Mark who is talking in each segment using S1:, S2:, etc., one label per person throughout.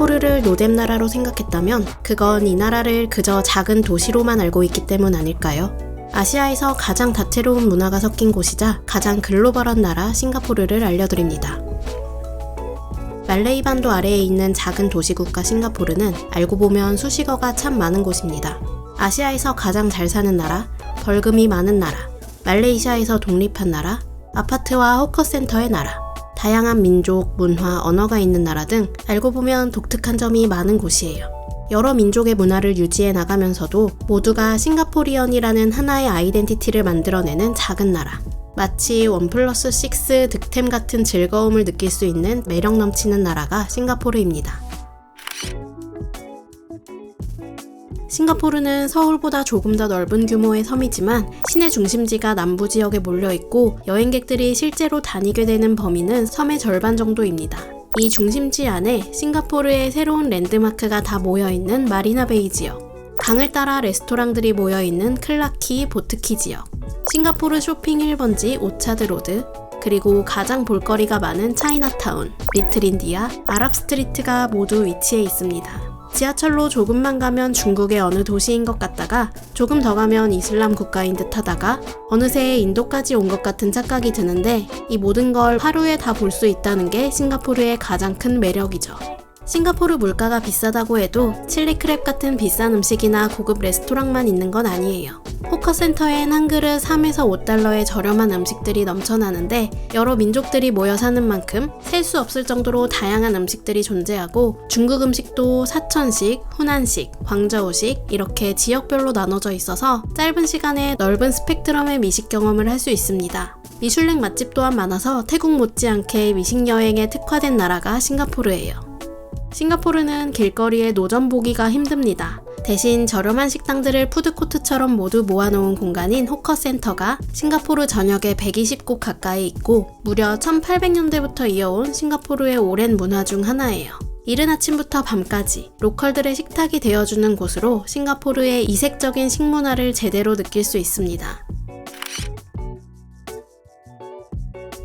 S1: 싱가포르를 노뎀 나라로 생각했다면 그건 이 나라를 그저 작은 도시로만 알고 있기 때문 아닐까요? 아시아에서 가장 다채로운 문화가 섞인 곳이자 가장 글로벌한 나라 싱가포르를 알려드립니다. 말레이 반도 아래에 있는 작은 도시국가 싱가포르는 알고 보면 수식어가 참 많은 곳입니다. 아시아에서 가장 잘 사는 나라, 벌금이 많은 나라, 말레이시아에서 독립한 나라, 아파트와 호커센터의 나라, 다양한 민족, 문화, 언어가 있는 나라 등 알고 보면 독특한 점이 많은 곳이에요. 여러 민족의 문화를 유지해 나가면서도 모두가 싱가포리언이라는 하나의 아이덴티티를 만들어내는 작은 나라. 마치 원 플러스 6 득템 같은 즐거움을 느낄 수 있는 매력 넘치는 나라가 싱가포르입니다. 싱가포르는 서울보다 조금 더 넓은 규모의 섬이지만 시내 중심지가 남부 지역에 몰려 있고 여행객들이 실제로 다니게 되는 범위는 섬의 절반 정도입니다. 이 중심지 안에 싱가포르의 새로운 랜드마크가 다 모여 있는 마리나 베이 지역, 강을 따라 레스토랑들이 모여 있는 클라키 보트키 지역, 싱가포르 쇼핑 1번지 오차드 로드, 그리고 가장 볼거리가 많은 차이나타운, 리틀 인디아, 아랍 스트리트가 모두 위치해 있습니다. 지하철로 조금만 가면 중국의 어느 도시인 것 같다가 조금 더 가면 이슬람 국가인 듯 하다가 어느새 인도까지 온 것 같은 착각이 드는데 이 모든 걸 하루에 다 볼 수 있다는 게 싱가포르의 가장 큰 매력이죠. 싱가포르 물가가 비싸다고 해도 칠리 크랩 같은 비싼 음식이나 고급 레스토랑만 있는 건 아니에요. 호커센터엔 한 그릇 3에서 5달러의 저렴한 음식들이 넘쳐나는데 여러 민족들이 모여 사는 만큼 셀 수 없을 정도로 다양한 음식들이 존재하고 중국 음식도 사천식, 후난식, 광저우식 이렇게 지역별로 나눠져 있어서 짧은 시간에 넓은 스펙트럼의 미식 경험을 할 수 있습니다. 미슐랭 맛집 또한 많아서 태국 못지않게 미식 여행에 특화된 나라가 싱가포르예요. 싱가포르는 길거리에 노점 보기가 힘듭니다. 대신 저렴한 식당들을 푸드코트처럼 모두 모아놓은 공간인 호커센터가 싱가포르 전역에 120곳 가까이 있고 무려 1800년대부터 이어온 싱가포르의 오랜 문화 중 하나예요. 이른 아침부터 밤까지 로컬들의 식탁이 되어주는 곳으로 싱가포르의 이색적인 식문화를 제대로 느낄 수 있습니다.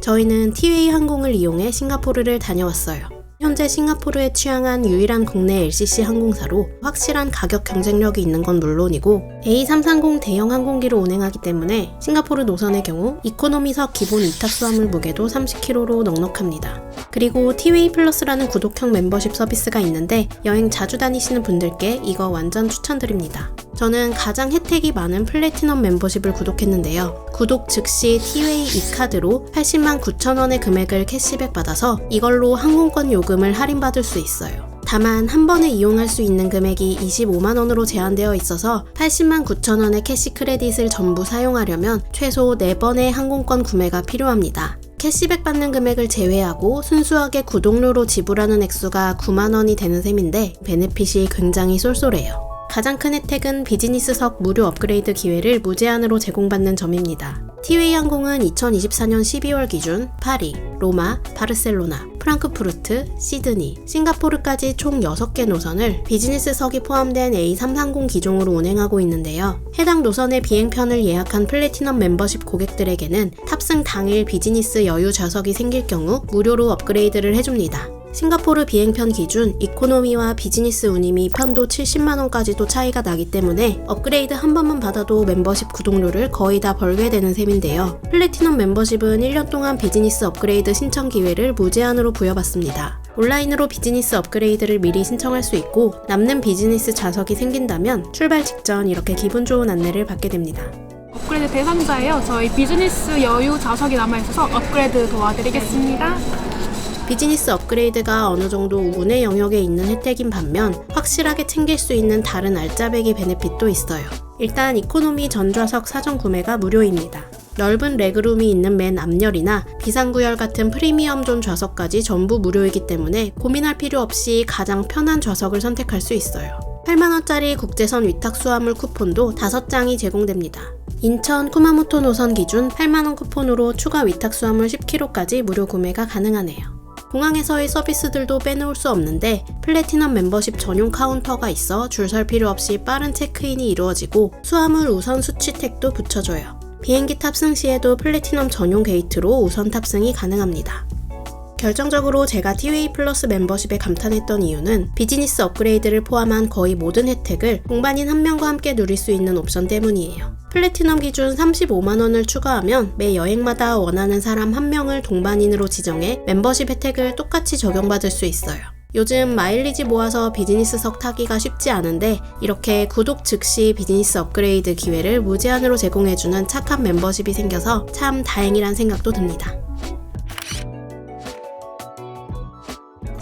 S1: 저희는 티웨이 항공을 이용해 싱가포르를 다녀왔어요. 현재 싱가포르에 취항한 유일한 국내 LCC 항공사로 확실한 가격 경쟁력이 있는 건 물론이고 A330 대형 항공기를 운행하기 때문에 싱가포르 노선의 경우 이코노미석 기본 이탁 수화물 무게도 30kg로 넉넉합니다. 그리고 티웨이 플러스라는 구독형 멤버십 서비스가 있는데 여행 자주 다니시는 분들께 이거 완전 추천드립니다. 저는 가장 혜택이 많은 플래티넘 멤버십을 구독했는데요. 구독 즉시 티웨이 이카드로 80만 9천 원의 금액을 캐시백 받아서 이걸로 항공권 요금을 할인받을 수 있어요. 다만 한 번에 이용할 수 있는 금액이 25만 원으로 제한되어 있어서 80만 9천 원의 캐시 크레딧을 전부 사용하려면 최소 4번의 항공권 구매가 필요합니다. 캐시백 받는 금액을 제외하고 순수하게 구독료로 지불하는 액수가 9만 원이 되는 셈인데 베네핏이 굉장히 쏠쏠해요. 가장 큰 혜택은 비즈니스석 무료 업그레이드 기회를 무제한으로 제공받는 점입니다. 티웨이 항공은 2024년 12월 기준 파리, 로마, 바르셀로나, 프랑크푸르트, 시드니, 싱가포르까지 총 6개 노선을 비즈니스석이 포함된 A330 기종으로 운행하고 있는데요. 해당 노선의 비행편을 예약한 플래티넘 멤버십 고객들에게는 탑승 당일 비즈니스 여유 좌석이 생길 경우 무료로 업그레이드를 해줍니다. 싱가포르 비행편 기준 이코노미와 비즈니스 운임이 편도 70만원까지도 차이가 나기 때문에 업그레이드 한 번만 받아도 멤버십 구독료를 거의 다 벌게 되는 셈인데요. 플래티넘 멤버십은 1년 동안 비즈니스 업그레이드 신청 기회를 무제한으로 부여받습니다. 온라인으로 비즈니스 업그레이드를 미리 신청할 수 있고 남는 비즈니스 좌석이 생긴다면 출발 직전 이렇게 기분 좋은 안내를 받게 됩니다.
S2: 업그레이드 대상자예요. 저희 비즈니스 여유 좌석이 남아있어서 업그레이드 도와드리겠습니다.
S1: 비즈니스 업그레이드가 어느 정도 운의 영역에 있는 혜택인 반면 확실하게 챙길 수 있는 다른 알짜배기 베네핏도 있어요. 일단 이코노미 전좌석 사전 구매가 무료입니다. 넓은 레그룸이 있는 맨 앞열이나 비상구열 같은 프리미엄 존 좌석까지 전부 무료이기 때문에 고민할 필요 없이 가장 편한 좌석을 선택할 수 있어요. 8만원짜리 국제선 위탁 수화물 쿠폰도 5장이 제공됩니다. 인천 쿠마모토 노선 기준 8만원 쿠폰으로 추가 위탁 수화물 10kg까지 무료 구매가 가능하네요. 공항에서의 서비스들도 빼놓을 수 없는데 플래티넘 멤버십 전용 카운터가 있어 줄 설 필요 없이 빠른 체크인이 이루어지고 수화물 우선 수취 택도 붙여줘요. 비행기 탑승 시에도 플래티넘 전용 게이트로 우선 탑승이 가능합니다. 결정적으로 제가 티웨이 플러스 멤버십에 감탄했던 이유는 비즈니스 업그레이드를 포함한 거의 모든 혜택을 동반인 한 명과 함께 누릴 수 있는 옵션 때문이에요. 플래티넘 기준 35만원을 추가하면 매 여행마다 원하는 사람 한 명을 동반인으로 지정해 멤버십 혜택을 똑같이 적용받을 수 있어요. 요즘 마일리지 모아서 비즈니스석 타기가 쉽지 않은데 이렇게 구독 즉시 비즈니스 업그레이드 기회를 무제한으로 제공해주는 착한 멤버십이 생겨서 참 다행이란 생각도 듭니다.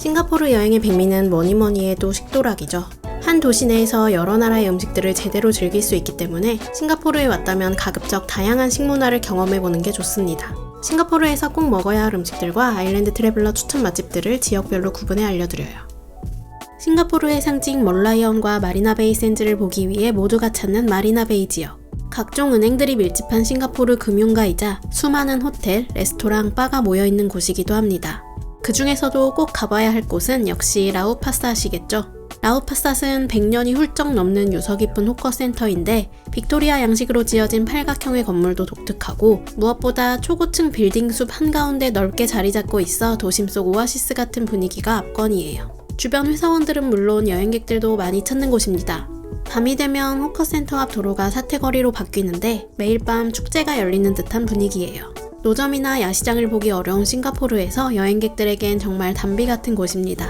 S1: 싱가포르 여행의 백미는 뭐니뭐니 해도 식도락이죠. 한 도시 내에서 여러 나라의 음식들을 제대로 즐길 수 있기 때문에 싱가포르에 왔다면 가급적 다양한 식문화를 경험해보는 게 좋습니다. 싱가포르에서 꼭 먹어야 할 음식들과 아일랜드 트래블러 추천 맛집들을 지역별로 구분해 알려드려요. 싱가포르의 상징 멀라이언과 마리나베이 샌즈를 보기 위해 모두가 찾는 마리나베이 지역. 각종 은행들이 밀집한 싱가포르 금융가이자 수많은 호텔, 레스토랑, 바가 모여있는 곳이기도 합니다. 그 중에서도 꼭 가봐야 할 곳은 역시 라우파사시겠죠. 라우파삿은 100년이 훌쩍 넘는 유서 깊은 호커 센터인데 빅토리아 양식으로 지어진 팔각형의 건물도 독특하고 무엇보다 초고층 빌딩 숲 한가운데 넓게 자리 잡고 있어 도심 속 오아시스 같은 분위기가 압권이에요. 주변 회사원들은 물론 여행객들도 많이 찾는 곳입니다. 밤이 되면 호커센터 앞 도로가 사태거리로 바뀌는데 매일 밤 축제가 열리는 듯한 분위기예요. 노점이나 야시장을 보기 어려운 싱가포르에서 여행객들에겐 정말 담비 같은 곳입니다.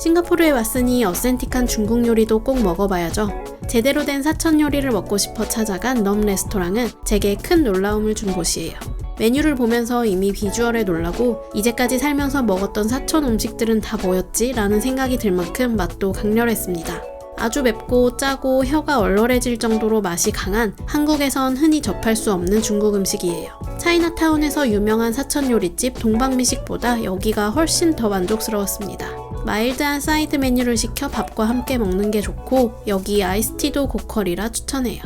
S1: 싱가포르에 왔으니 어센틱한 중국 요리도 꼭 먹어봐야죠. 제대로 된 사천 요리를 먹고 싶어 찾아간 넘 레스토랑은 제게 큰 놀라움을 준 곳이에요. 메뉴를 보면서 이미 비주얼에 놀라고 이제까지 살면서 먹었던 사천 음식들은 다 뭐였지? 라는 생각이 들 만큼 맛도 강렬했습니다. 아주 맵고 짜고 혀가 얼얼해질 정도로 맛이 강한 한국에선 흔히 접할 수 없는 중국 음식이에요. 차이나타운에서 유명한 사천 요리집 동방미식보다 여기가 훨씬 더 만족스러웠습니다. 마일드한 사이드 메뉴를 시켜 밥과 함께 먹는 게 좋고 여기 아이스티도 고퀄이라 추천해요.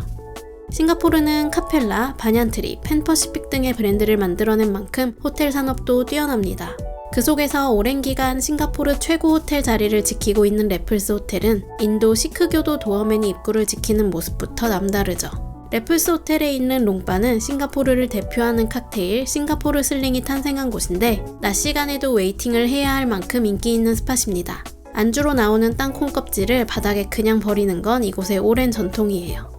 S1: 싱가포르는 카펠라, 바냔트리, 펜퍼시픽 등의 브랜드를 만들어낸 만큼 호텔 산업도 뛰어납니다. 그 속에서 오랜 기간 싱가포르 최고 호텔 자리를 지키고 있는 레플스 호텔은 인도 시크교도 도어맨이 입구를 지키는 모습부터 남다르죠. 레플스 호텔에 있는 롱바는 싱가포르를 대표하는 칵테일 싱가포르 슬링이 탄생한 곳인데 낮 시간에도 웨이팅을 해야 할 만큼 인기 있는 스팟입니다. 안주로 나오는 땅콩 껍질을 바닥에 그냥 버리는 건 이곳의 오랜 전통이에요.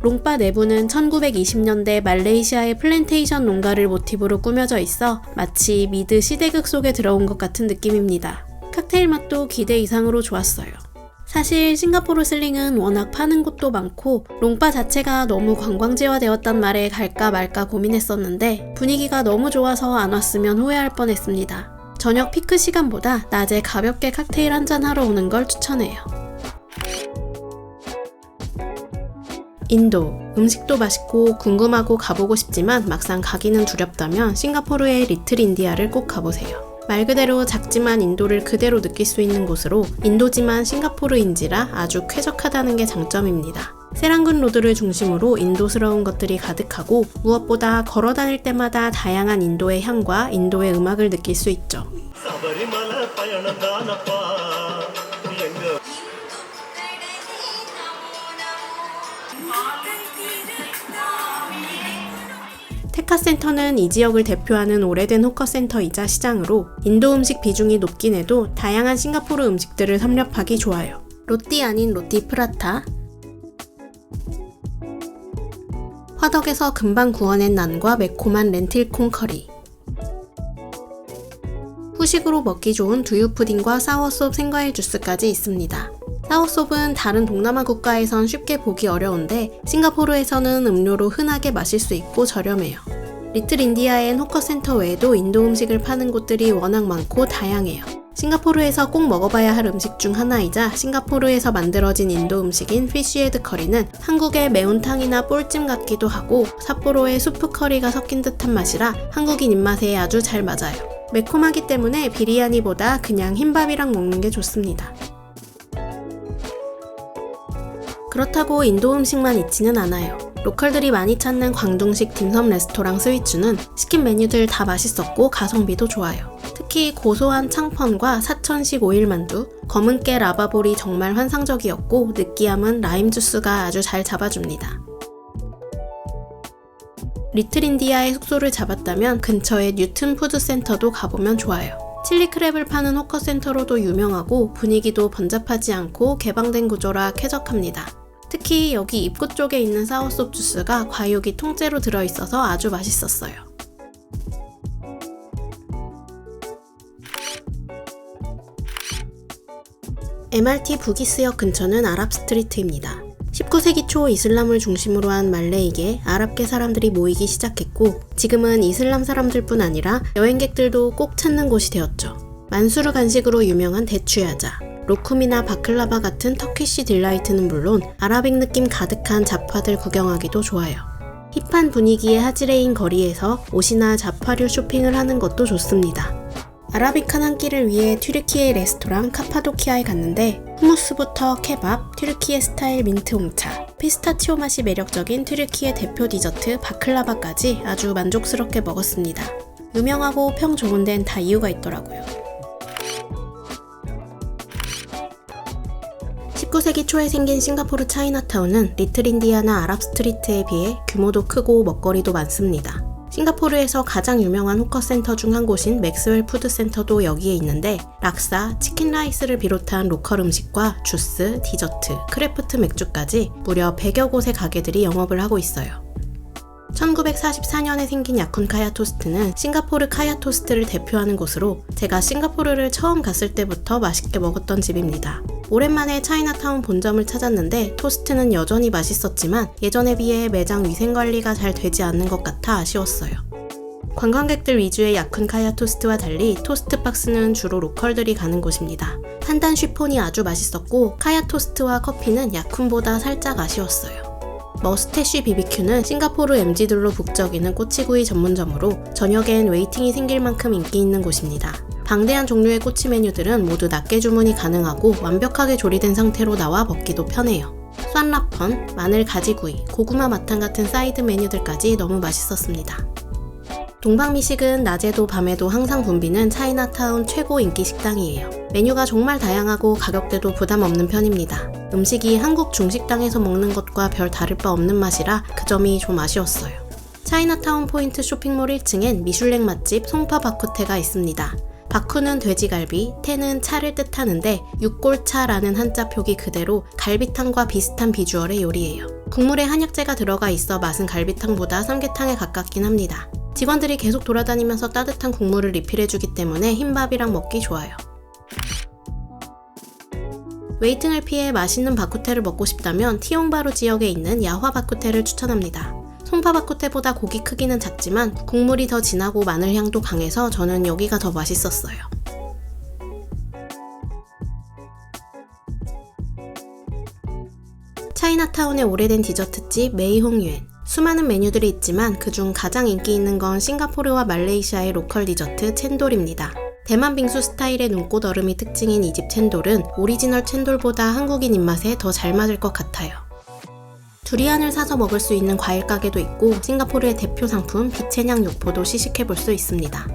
S1: 롱바 내부는 1920년대 말레이시아의 플랜테이션 농가를 모티브로 꾸며져 있어 마치 미드 시대극 속에 들어온 것 같은 느낌입니다. 칵테일 맛도 기대 이상으로 좋았어요. 사실 싱가포르 슬링은 워낙 파는 곳도 많고 롱바 자체가 너무 관광지화 되었단 말에 갈까 말까 고민했었는데 분위기가 너무 좋아서 안 왔으면 후회할 뻔했습니다. 저녁 피크 시간보다 낮에 가볍게 칵테일 한 잔 하러 오는 걸 추천해요. 인도 음식도 맛있고 궁금하고 가보고 싶지만 막상 가기는 두렵다면 싱가포르의 리틀 인디아를 꼭 가보세요. 말 그대로 작지만 인도를 그대로 느낄 수 있는 곳으로 인도지만 싱가포르인지라 아주 쾌적하다는 게 장점입니다. 세랑군 로드를 중심으로 인도스러운 것들이 가득하고 무엇보다 걸어 다닐 때마다 다양한 인도의 향과 인도의 음악을 느낄 수 있죠. 테카센터는 이 지역을 대표하는 오래된 호커센터이자 시장으로 인도 음식 비중이 높긴 해도 다양한 싱가포르 음식들을 섭렵하기 좋아요. 로띠 아닌 로띠 프라타, 화덕에서 금방 구워낸 난과 매콤한 렌틸콩 커리, 후식으로 먹기 좋은 두유 푸딩과 사워솝 생과일 주스까지 있습니다. 사워솝은 다른 동남아 국가에선 쉽게 보기 어려운데 싱가포르에서는 음료로 흔하게 마실 수 있고 저렴해요. 리틀 인디아엔 호커센터 외에도 인도 음식을 파는 곳들이 워낙 많고 다양해요. 싱가포르에서 꼭 먹어봐야 할 음식 중 하나이자 싱가포르에서 만들어진 인도 음식인 피쉬헤드 커리는 한국의 매운탕이나 볼찜 같기도 하고 삿포로의 수프 커리가 섞인 듯한 맛이라 한국인 입맛에 아주 잘 맞아요. 매콤하기 때문에 비리야니보다 그냥 흰밥이랑 먹는 게 좋습니다. 그렇다고 인도 음식만 있지는 않아요. 로컬들이 많이 찾는 광둥식 딤섬 레스토랑 스위츠는 시킨 메뉴들 다 맛있었고 가성비도 좋아요. 특히 고소한 창펀과 사천식 오일만두, 검은깨 라바볼이 정말 환상적이었고 느끼함은 라임 주스가 아주 잘 잡아줍니다. 리틀 인디아에 숙소를 잡았다면 근처에 뉴튼 푸드 센터도 가보면 좋아요. 칠리 크랩을 파는 호커 센터로도 유명하고 분위기도 번잡하지 않고 개방된 구조라 쾌적합니다. 특히 여기 입구 쪽에 있는 사워속 주스가 과육이 통째로 들어있어서 아주 맛있었어요. MRT 부기스역 근처는 아랍 스트리트입니다. 19세기 초 이슬람을 중심으로 한 말레이계 아랍계 사람들이 모이기 시작했고 지금은 이슬람 사람들뿐 아니라 여행객들도 꼭 찾는 곳이 되었죠. 만수르 간식으로 유명한 대추야자, 로쿰이나 바클라바 같은 터키시 딜라이트는 물론 아랍익 느낌 가득한 잡화들 구경하기도 좋아요. 힙한 분위기의 하지레인 거리에서 옷이나 잡화류 쇼핑을 하는 것도 좋습니다. 아라비칸 한 끼를 위해 튀르키예 레스토랑 카파도키아에 갔는데 후무스부터 케밥, 튀르키예 스타일 민트 홍차, 피스타치오 맛이 매력적인 튀르키예 대표 디저트 바클라바까지 아주 만족스럽게 먹었습니다. 유명하고 평 좋은 데는 다 이유가 있더라고요. 19세기 초에 생긴 싱가포르 차이나타운은 리틀 인디아나 아랍 스트리트에 비해 규모도 크고 먹거리도 많습니다. 싱가포르에서 가장 유명한 호커 센터 중 한 곳인 맥스웰 푸드 센터도 여기에 있는데 락사, 치킨 라이스를 비롯한 로컬 음식과 주스, 디저트, 크래프트 맥주까지 무려 100여 곳의 가게들이 영업을 하고 있어요. 1944년에 생긴 야쿤 카야 토스트는 싱가포르 카야 토스트를 대표하는 곳으로 제가 싱가포르를 처음 갔을 때부터 맛있게 먹었던 집입니다. 오랜만에 차이나타운 본점을 찾았는데 토스트는 여전히 맛있었지만 예전에 비해 매장 위생 관리가 잘 되지 않는 것 같아 아쉬웠어요. 관광객들 위주의 야쿤 카야 토스트와 달리 토스트 박스는 주로 로컬들이 가는 곳입니다. 판단 쉬폰이 아주 맛있었고 카야 토스트와 커피는 야쿤보다 살짝 아쉬웠어요. 머스테쉬 BBQ는 싱가포르 MG들로 북적이는 꼬치구이 전문점으로 저녁엔 웨이팅이 생길 만큼 인기 있는 곳입니다. 방대한 종류의 꼬치 메뉴들은 모두 낮게 주문이 가능하고 완벽하게 조리된 상태로 나와 먹기도 편해요. 蒜라펀, 마늘 가지구이, 고구마 마탕 같은 사이드 메뉴들까지 너무 맛있었습니다. 동방 미식은 낮에도 밤에도 항상 붐비는 차이나타운 최고 인기 식당이에요. 메뉴가 정말 다양하고 가격대도 부담 없는 편입니다. 음식이 한국 중식당에서 먹는 것과 별 다를 바 없는 맛이라 그 점이 좀 아쉬웠어요. 차이나타운 포인트 쇼핑몰 1층엔 미슐랭 맛집 송파 바쿠테가 있습니다. 바쿠는 돼지갈비, 태는 차를 뜻하는데 육골차라는 한자 표기 그대로 갈비탕과 비슷한 비주얼의 요리예요. 국물에 한약재가 들어가 있어 맛은 갈비탕보다 삼계탕에 가깝긴 합니다. 직원들이 계속 돌아다니면서 따뜻한 국물을 리필해주기 때문에 흰밥이랑 먹기 좋아요. 웨이팅을 피해 맛있는 바쿠테를 먹고 싶다면 티용바루 지역에 있는 야화 바쿠테를 추천합니다. 송파 바쿠테보다 고기 크기는 작지만 국물이 더 진하고 마늘 향도 강해서 저는 여기가 더 맛있었어요. 차이나타운의 오래된 디저트집 메이홍유엔. 수많은 메뉴들이 있지만 그중 가장 인기 있는 건 싱가포르와 말레이시아의 로컬 디저트 챈돌입니다. 대만 빙수 스타일의 눈꽃 얼음이 특징인 이집 챈돌은 오리지널 챈돌보다 한국인 입맛에 더 잘 맞을 것 같아요. 두리안을 사서 먹을 수 있는 과일 가게도 있고 싱가포르의 대표 상품 비채냥 육포도 시식해 볼 수 있습니다.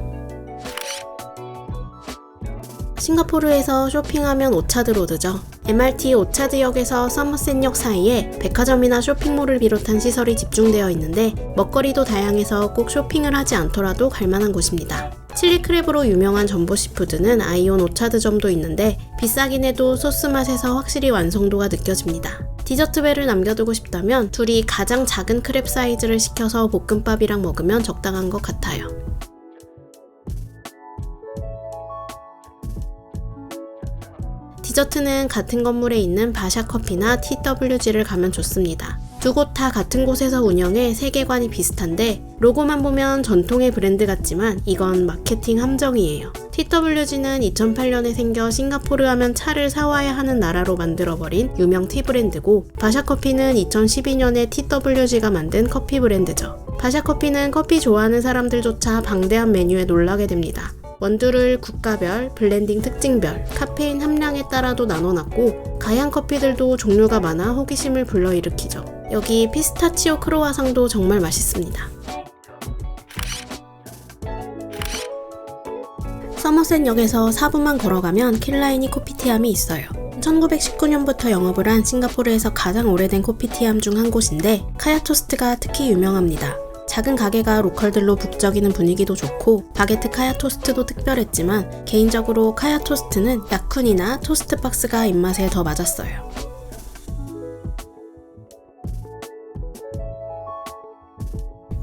S1: 싱가포르에서 쇼핑하면 오차드 로드죠. MRT 오차드역에서 서머셋역 사이에 백화점이나 쇼핑몰을 비롯한 시설이 집중되어 있는데 먹거리도 다양해서 꼭 쇼핑을 하지 않더라도 갈만한 곳입니다. 칠리 크랩으로 유명한 전보 시푸드는 아이온 오차드점도 있는데 비싸긴 해도 소스 맛에서 확실히 완성도가 느껴집니다. 디저트배를 남겨두고 싶다면 둘이 가장 작은 크랩 사이즈를 시켜서 볶음밥이랑 먹으면 적당한 것 같아요. 디저트는 같은 건물에 있는 바샤 커피나 TWG를 가면 좋습니다. 두 곳 다 같은 곳에서 운영해 세계관이 비슷한데 로고만 보면 전통의 브랜드 같지만 이건 마케팅 함정이에요. TWG는 2008년에 생겨 싱가포르 하면 차를 사와야 하는 나라로 만들어버린 유명 티 브랜드고 바샤 커피는 2012년에 TWG가 만든 커피 브랜드죠. 바샤 커피는 커피 좋아하는 사람들조차 방대한 메뉴에 놀라게 됩니다. 원두를 국가별, 블렌딩 특징별, 카페인 함량에 따라도 나눠놨고 가양 커피들도 종류가 많아 호기심을 불러일으키죠. 여기 피스타치오 크로와상도 정말 맛있습니다. 서머셋역에서 4분만 걸어가면 킬라이니 코피티암이 있어요. 1919년부터 영업을 한 싱가포르에서 가장 오래된 코피티암 중한 곳인데 카야 토스트가 특히 유명합니다. 작은 가게가 로컬들로 북적이는 분위기도 좋고 바게트 카야 토스트도 특별했지만 개인적으로 카야 토스트는 야쿤이나 토스트 박스가 입맛에 더 맞았어요.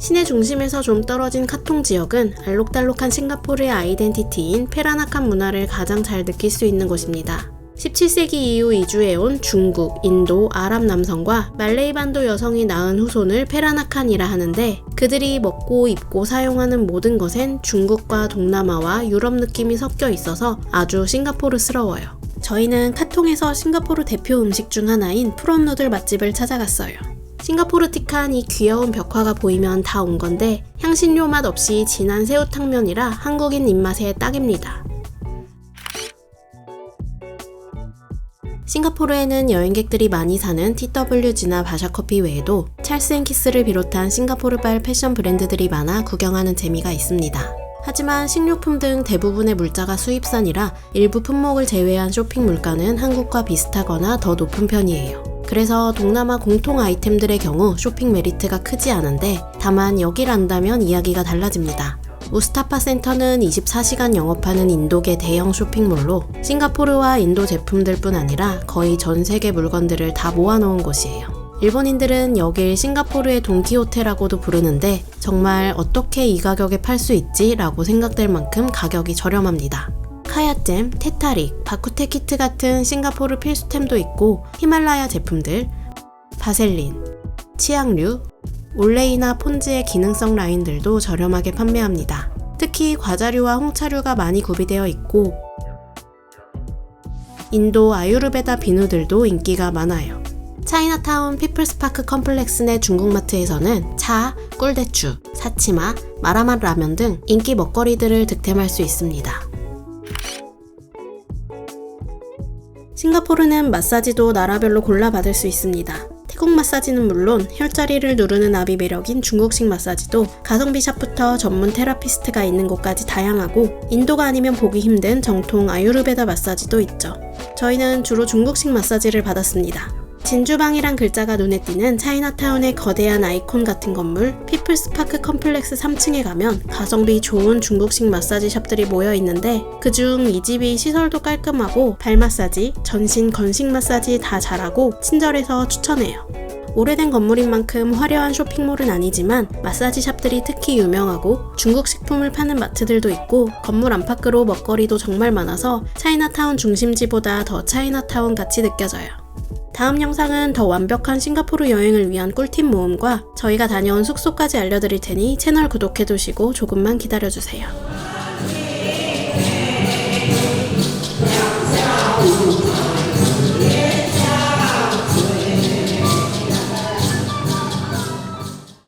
S1: 시내 중심에서 좀 떨어진 카통 지역은 알록달록한 싱가포르의 아이덴티티인 페라나칸 문화를 가장 잘 느낄 수 있는 곳입니다. 17세기 이후 이주해온 중국, 인도, 아랍 남성과 말레이 반도 여성이 낳은 후손을 페라나칸이라 하는데 그들이 먹고 입고 사용하는 모든 것엔 중국과 동남아와 유럽 느낌이 섞여 있어서 아주 싱가포르스러워요. 저희는 카통에서 싱가포르 대표 음식 중 하나인 프론 누들 맛집을 찾아갔어요. 싱가포르 틱한 이 귀여운 벽화가 보이면 다 온 건데 향신료 맛 없이 진한 새우탕면이라 한국인 입맛에 딱입니다. 싱가포르에는 여행객들이 많이 사는 TWG나 바샤커피 외에도 찰스 앤 키스를 비롯한 싱가포르발 패션 브랜드들이 많아 구경하는 재미가 있습니다. 하지만 식료품 등 대부분의 물자가 수입산이라 일부 품목을 제외한 쇼핑 물가는 한국과 비슷하거나 더 높은 편이에요. 그래서 동남아 공통 아이템들의 경우 쇼핑 메리트가 크지 않은데 다만 여길 안다면 이야기가 달라집니다. 무스타파 센터는 24시간 영업하는 인도계 대형 쇼핑몰로 싱가포르와 인도 제품들 뿐 아니라 거의 전 세계 물건들을 다 모아놓은 곳이에요. 일본인들은 여길 싱가포르의 돈키호테라고도 부르는데 정말 어떻게 이 가격에 팔 수 있지? 라고 생각될 만큼 가격이 저렴합니다. 카야잼, 테타릭, 바쿠테 키트 같은 싱가포르 필수템도 있고 히말라야 제품들, 바셀린, 치약류, 올레이나 폰즈의 기능성 라인들도 저렴하게 판매합니다. 특히 과자류와 홍차류가 많이 구비되어 있고 인도 아유르베다 비누들도 인기가 많아요. 차이나타운 피플스파크 컴플렉스 내 중국마트에서는 차, 꿀대추, 사치마, 마라맛 라면 등 인기 먹거리들을 득템할 수 있습니다. 싱가포르는 마사지도 나라별로 골라 받을 수 있습니다. 태국 마사지는 물론 혈자리를 누르는 아비 매력인 중국식 마사지도 가성비 샵부터 전문 테라피스트가 있는 곳까지 다양하고 인도가 아니면 보기 힘든 정통 아유르베다 마사지도 있죠. 저희는 주로 중국식 마사지를 받았습니다. 진주방이란 글자가 눈에 띄는 차이나타운의 거대한 아이콘 같은 건물 피플스파크 컴플렉스 3층에 가면 가성비 좋은 중국식 마사지 샵들이 모여 있는데 그중 이 집이 시설도 깔끔하고 발 마사지, 전신 건식 마사지 다 잘하고 친절해서 추천해요. 오래된 건물인 만큼 화려한 쇼핑몰은 아니지만 마사지 샵들이 특히 유명하고 중국 식품을 파는 마트들도 있고 건물 안팎으로 먹거리도 정말 많아서 차이나타운 중심지보다 더 차이나타운 같이 느껴져요. 다음 영상은 더 완벽한 싱가포르 여행을 위한 꿀팁 모음과 저희가 다녀온 숙소까지 알려드릴 테니 채널 구독해두시고 조금만 기다려주세요.